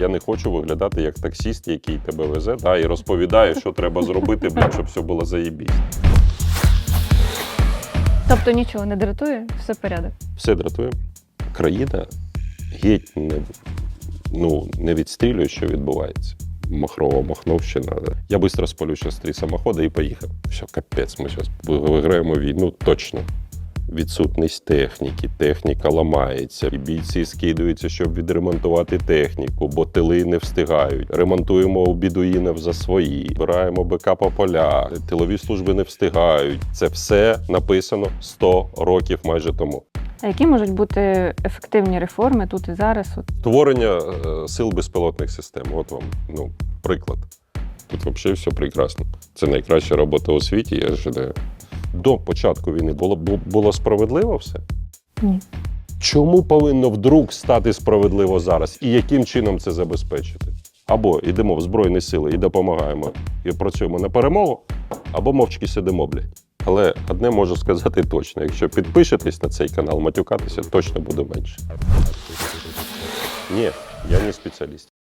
Я не хочу виглядати як таксіст, який тебе везе, да, і розповідає, що треба зробити, блядь, щоб все було заєбісь. Тобто нічого не дратує, все порядок. Все дратує. Країна геть не, ну, не відстрілює, що відбувається. Махрова Махновщина. Я швидко спалю зараз три самоходи і поїхав. Все, капець, ми зараз виграємо війну точно. Відсутність техніки, техніка ламається, і бійці скидуються, щоб відремонтувати техніку, бо тили не встигають. Ремонтуємо у бідуїнів за свої, збираємо БК по полях, тилові служби не встигають. Це все написано 100 років майже тому. А які можуть бути ефективні реформи тут і зараз? Творення е, сил безпілотних систем. От вам ну, приклад. Тут взагалі все прекрасно. Це найкраща робота у світі, я вважаю. До початку війни було, було справедливо все? Ні. Чому повинно вдруг стати справедливо зараз? І яким чином це забезпечити? Або йдемо в Збройні сили і допомагаємо і працюємо на перемогу, або мовчки сидимо, блядь. Але одне можу сказати точно: якщо підпишетесь на цей канал, матюкатися точно буде менше. Ні, я не спеціаліст.